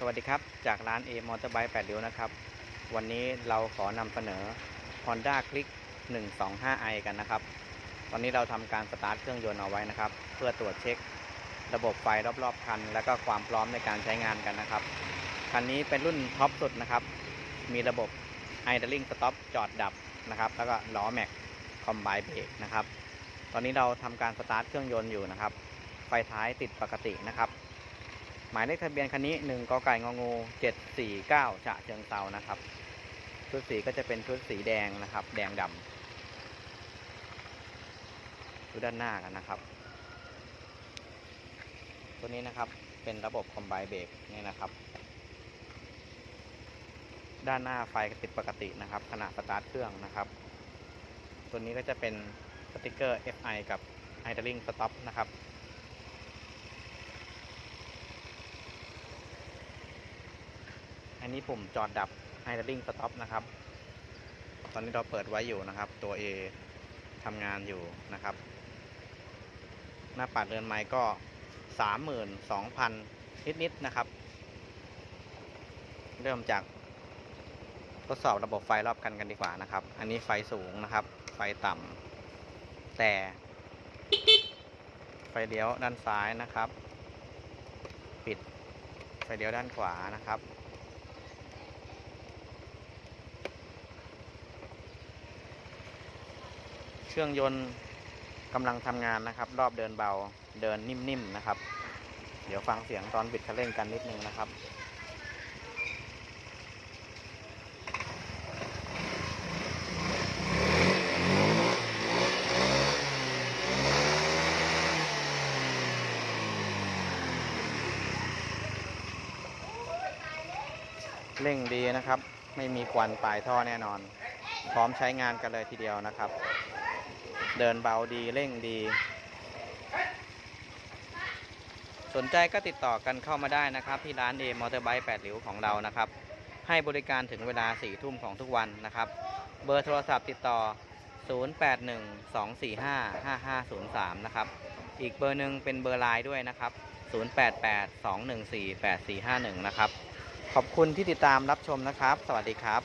สวัสดีครับ จากร้าน A Motorbike 8ริ้วนะครับ วันนี้เราขอนำเสนอ Honda Click 125i กันนะครับ ตอนนี้เราทำการสตาร์ทเครื่องยนต์เอาไว้นะครับ เพื่อตรวจเช็ค ระบบไฟรอบๆ คัน และก็ความพร้อมในการใช้งานกันนะครับ คันนี้เป็นรุ่นท็อปสุดนะครับ มีระบบ idling stop จอดดับนะครับ แล้วก็ล้อแม็กคอมไบเบรกนะครับ ตอนนี้เราทำการสตาร์ทเครื่องยนต์อยู่นะครับ ไฟท้ายติดปกตินะครับ หมายเลขทะเบียนคันนี้1กไก่งองู749ฉะเชิงเซานะครับ ชุดสีก็จะเป็นชุดสีแดงนะครับ แดงดำดูด้านหน้ากันนะครับ ตัวนี้นะครับเป็นระบบคอมไบเบรกนี่นะครับ ด้านหน้าไฟติดปกตินะครับ ขณะสตาร์ทเครื่องนะครับ ตัวนี้ก็จะเป็นสติกเกอร์ FI กับ idling stop นะครับ นี้ปุ่มจอดดับ idling stop นะครับ ตอนนี้เราเปิดไว้อยู่นะครับ ตัว A ทำงานอยู่นะครับ หน้าปัดเรือนไม้ก็ 32,000 นิดๆนะครับ เริ่มจากทดสอบระบบไฟรอบกันกันดีกว่านะครับ อันนี้ไฟสูงนะครับ ไฟต่ำแต่ ไฟเลี้ยวด้านซ้ายนะครับ ปิดไฟเลี้ยวด้านขวานะครับ เค รื่อง ยนต์กำลังทำงานนะครับ รอบเดินเบาเดินนิ่มๆนะครับ เดี๋ยวฟังเสียงตอนบิดคันเร่งกันนิดนึงนะครับเร่งดีนะครับ ไม่มีควันปลายท่อแน่นอน พร้อมใช้งานกันเลยทีเดียวนะครับ เดินเบาดีเร่งดี สนใจก็ติดต่อกันเข้ามาได้นะครับ ที่ร้าน A Motorbike 8ริ้วของเรานะครับ ให้บริการถึงเวลา4ทุ่มของทุกวันนะครับ เบอร์โทรศัพท์ติดต่อ 0812455503 นะครับ อีกเบอร์หนึ่งเป็นเบอร์ไลน์ด้วยนะครับ 0882148451 นะครับ ขอบคุณที่ติดตามรับชมนะครับ สวัสดีครับ